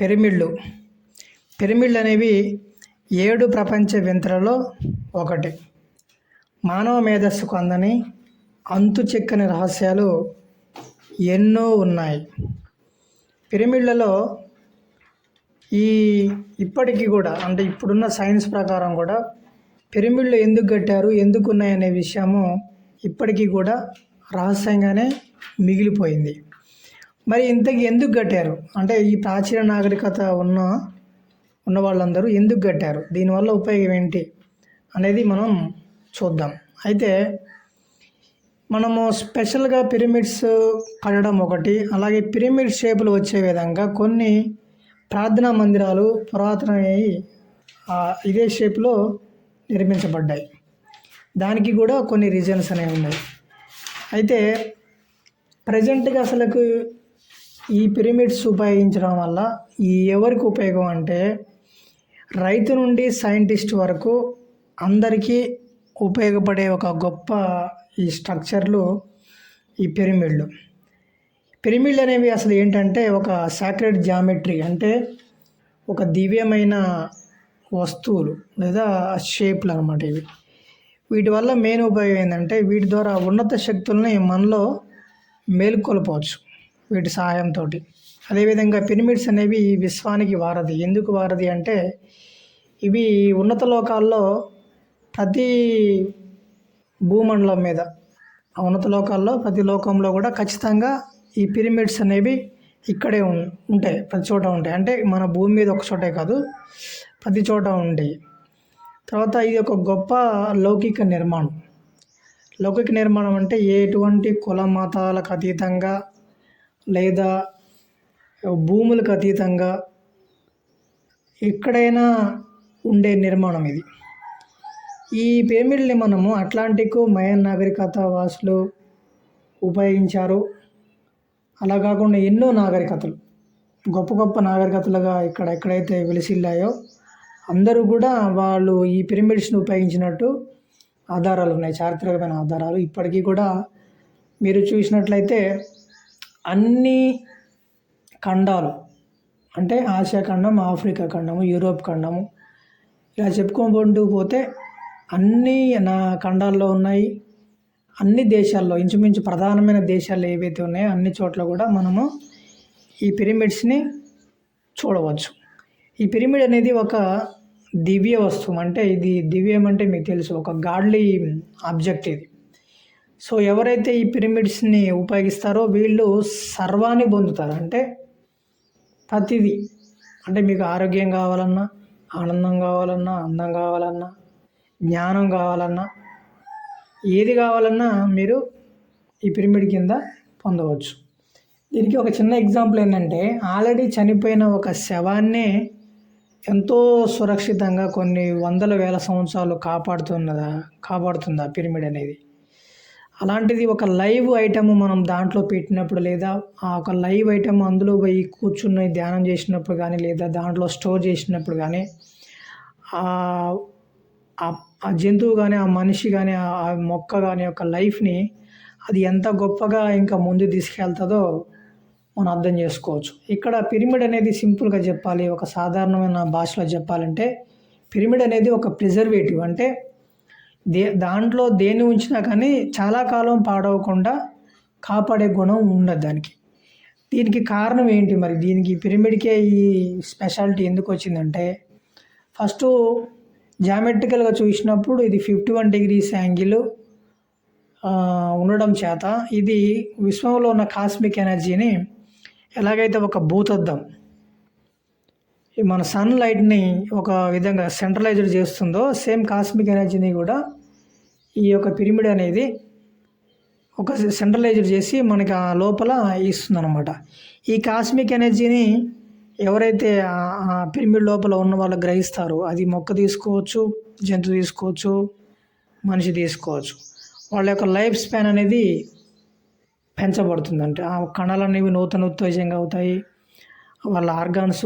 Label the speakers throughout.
Speaker 1: పిరమిళ్ళు పిరమిళ్ళు అనేవి ఏడు ప్రపంచ వింతలలో ఒకటి. మానవ మేధస్సుకు అందని అంతు చెక్కని రహస్యాలు ఎన్నో ఉన్నాయి. పిరమిడ్లలో ఈ ఇప్పటికీ కూడా అంటే ఇప్పుడున్న సైన్స్ ప్రకారం కూడా పిరమిడ్లు ఎందుకు కట్టారు ఎందుకు ఉన్నాయనే విషయము ఇప్పటికీ కూడా రహస్యంగానే మిగిలిపోయింది. మరి ఇంతకి ఎందుకు కట్టారు? అంటే ఈ ప్రాచీన నాగరికత ఉన్న ఉన్న వాళ్ళందరూ ఎందుకు కట్టారు? దీనివల్ల ఉపయోగం ఏంటి అనేది మనం చూద్దాం. అయితే మనము స్పెషల్గా పిరమిడ్స్ కట్టడం ఒకటి అలాగే పిరమిడ్ షేపులు వచ్చే విధంగా కొన్ని ప్రార్థనా మందిరాలు పురాతనమై ఇదే షేప్లో నిర్మించబడ్డాయి. దానికి కూడా కొన్ని రీజన్స్ అనేవి ఉన్నాయి. అయితే ప్రజెంట్గా అసలుకు ఈ పిరమిడ్స్ ఉపయోగించడం వల్ల ఈ ఎవరికి ఉపయోగం అంటే రైతు నుండి సైంటిస్ట్ వరకు అందరికీ ఉపయోగపడే ఒక గొప్ప ఈ స్ట్రక్చర్లు ఈ పిరమిడ్లు. పిరమిడ్లు అనేవి అసలు ఏంటంటే ఒక సాక్రెడ్ జామెట్రీ అంటే ఒక దివ్యమైన వస్తువులు లేదా షేప్లు అనమాట ఇవి. వీటి వల్ల మెయిన్ ఉపయోగం ఏంటంటే వీటి ద్వారా ఉన్నత శక్తుల్ని మనలో మేలుకొల్పవచ్చు. వీటి సహాయంతో అదేవిధంగా పిరమిడ్స్ అనేవి విశ్వానికి వారధి. ఎందుకు వారధి అంటే ఇవి ఉన్నత లోకాల్లో ప్రతి భూమండలం మీద ఆ ఉన్నత లోకాల్లో ప్రతి లోకంలో కూడా ఖచ్చితంగా ఈ పిరమిడ్స్ అనేవి ఇక్కడే ఉం ఉంటాయి ప్రతి చోట ఉంటాయి. అంటే మన భూమి మీద ఒక చోటే కాదు ప్రతి చోట ఉంటాయి. తర్వాత ఇది ఒక గొప్ప లౌకిక నిర్మాణం. లౌకిక నిర్మాణం అంటే ఎటువంటి కుల మతాలకు అతీతంగా లేదా భూములకు అతీతంగా ఎక్కడైనా ఉండే నిర్మాణం ఇది. ఈ పిరమిడ్ని మనము అట్లాంటిక్ మయన్ నాగరికత వాసులు ఉపయోగించారు. అలా కాకుండా ఎన్నో నాగరికతలు గొప్ప గొప్ప నాగరికతలుగా ఇక్కడ ఎక్కడైతే వెలిసిల్లాయో అందరూ కూడా వాళ్ళు ఈ పిరమిడ్స్ని ఉపయోగించినట్టు ఆధారాలు ఉన్నాయి చారిత్రకమైన ఆధారాలు. ఇప్పటికీ కూడా మీరు చూసినట్లయితే అన్ని ఖండాలు అంటే ఆసియా ఖండం ఆఫ్రికా ఖండము యూరోప్ ఖండము ఇలా చెప్పుకోకుండా పోతే అన్ని నా ఖండాల్లో ఉన్నాయి. అన్ని దేశాల్లో ఇంచుమించు ప్రధానమైన దేశాలు ఏవైతే ఉన్నాయో అన్ని చోట్ల కూడా మనము ఈ పిరమిడ్స్ని చూడవచ్చు. ఈ పిరమిడ్ అనేది ఒక దివ్య వస్తువు అంటే ఇది దివ్యం అంటే మీకు తెలుసు ఒక గాడ్లీ ఆబ్జెక్ట్ ఇది. సో ఎవరైతే ఈ పిరమిడ్స్ని ఉపయోగిస్తారో వీళ్ళు సర్వాన్ని పొందుతారు. అంటే ప్రతిదీ. అంటే మీకు ఆరోగ్యం కావాలన్నా ఆనందం కావాలన్నా అందం కావాలన్నా జ్ఞానం కావాలన్నా ఏది కావాలన్నా మీరు ఈ పిరమిడ్ కింద పొందవచ్చు. దీనికి ఒక చిన్న ఎగ్జాంపుల్ ఏంటంటే ఆల్రెడీ చనిపోయిన ఒక శవాన్నే ఎంతో సురక్షితంగా కొన్ని వందల వేల సంవత్సరాలు కాపాడుతున్నదా కాపాడుతుందా పిరమిడ్ అనేది. అలాంటిది ఒక లైవ్ ఐటమ్ మనం దాంట్లో పెట్టినప్పుడు లేదా ఆ ఒక లైవ్ ఐటమ్ అందులో పోయి కూర్చుని ధ్యానం చేసినప్పుడు కానీ లేదా దాంట్లో స్టోర్ చేసినప్పుడు కానీ ఆ- ఆ- జంతువు కానీ ఆ మనిషి కానీ ఆ ఆ మొక్క కానీ ఒక లైఫ్ని అది ఎంత గొప్పగా ఇంకా ముందు తీసుకెళ్తుందో మనం అర్థం చేసుకోవచ్చు. ఇక్కడ పిరమిడ్ అనేది సింపుల్గా చెప్పాలి. ఒక సాధారణమైన భాషలో చెప్పాలంటే పిరమిడ్ అనేది ఒక ప్రిజర్వేటివ్ అంటే దే దాంట్లో దేన్ని ఉంచినా కానీ చాలా కాలం పాడవకుండా కాపాడే గుణం ఉండదు దానికి. దీనికి కారణం ఏంటి మరి? దీనికి పిరమిడ్కే ఈ స్పెషాలిటీ ఎందుకు వచ్చిందంటే ఫస్ట్ జామెట్రికల్గా చూసినప్పుడు ఇది ఫిఫ్టీ వన్ డిగ్రీస్ యాంగిల్ ఉండడం చేత ఇది విశ్వంలో ఉన్న కాస్మిక్ ఎనర్జీని ఎలాగైతే ఒక భూతద్దం మన సన్ లైట్ని ఒక విధంగా సెంట్రలైజ్డ్ చేస్తుందో సేమ్ కాస్మిక్ ఎనర్జీని కూడా ఈ యొక్క పిరమిడ్ అనేది ఒక సెంట్రలైజ్డ్ చేసి మనకి ఆ లోపల ఇస్తుంది అనమాట ఈ కాస్మిక్ ఎనర్జీని ఎవరైతే ఆ- పిరమిడ్ లోపల ఉన్న వాళ్ళు గ్రహిస్తారో అది మొక్క తీసుకోవచ్చు జంతువు తీసుకోవచ్చు మనిషి తీసుకోవచ్చు వాళ్ళ యొక్క లైఫ్ స్పాన్ అనేది పెంచబడుతుంది అంటే ఆ కణాలు అనేవి నూతన ఉత్తేజంగా అవుతాయి. వాళ్ళ ఆర్గాన్స్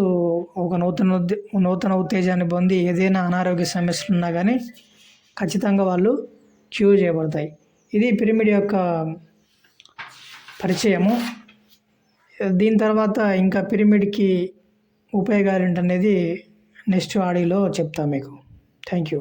Speaker 1: ఒక నూతన నూతన ఉత్తేజాన్ని పొంది ఏదైనా అనారోగ్య సమస్యలు ఉన్నా కానీ ఖచ్చితంగా వాళ్ళు క్యూ చేయబడతాయి. ఇది పిరమిడ్ యొక్క పరిచయము. దీని తర్వాత ఇంకా పిరమిడ్కి ఉపయోగాలు ఏంటనేది నెక్స్ట్ ఆడియోలో చెప్తాను మీకు. Thank you.